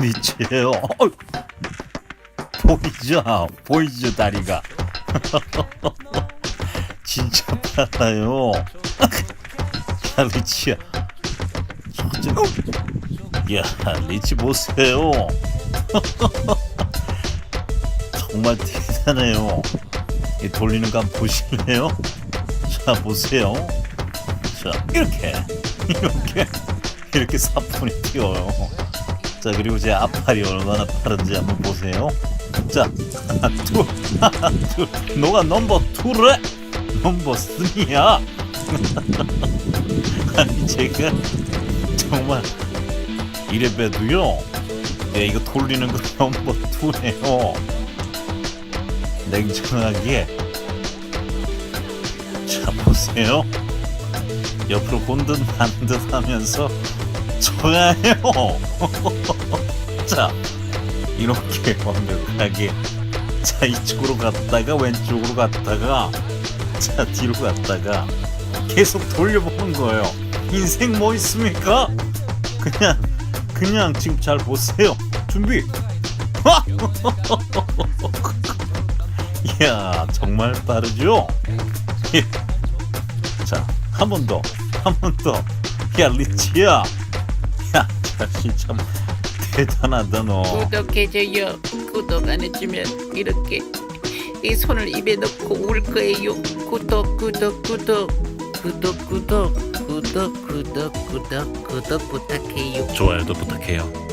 미치요. 보이죠? 보이죠 다리가. 진짜 빨라요. 야 리치야. 야 리치 보세요. 정말 대단해요. 이 돌리는 거 한번 보실래요? 자 보세요. 자 이렇게 이렇게 이렇게 사뿐히 튀어요. 자 그리고 제 앞팔이 얼마나 빠른지 한번 보세요. 자 하나 둘 하나 둘 너가 넘버 투래 넘버 쓰리야. 아니 제가 정말 이래봬도요. 야 이거 돌리는 거 넘버 투네요. 냉정하게 자 보세요. 옆으로 본듯 만듯 하면서 좋아요. 자, 이렇게 완벽하게 자 이쪽으로 갔다가 왼쪽으로 갔다가 자 뒤로 갔다가 계속 돌려보는 거예요. 인생 뭐 있습니까? 그냥 그냥 지금 잘 보세요. 준비. 이야 정말 빠르죠? 예. 자, 한 번 더, 한 번 더. 야, 리치야. 참 대단하다 너. 구독해줘요. 구독 안 해주면 이렇게 이 손을 입에 넣고 울 거예요. 구독 구독 구독 구독 구독 구독 구독 구독 구독 부탁해요. 좋아요도 부탁해요.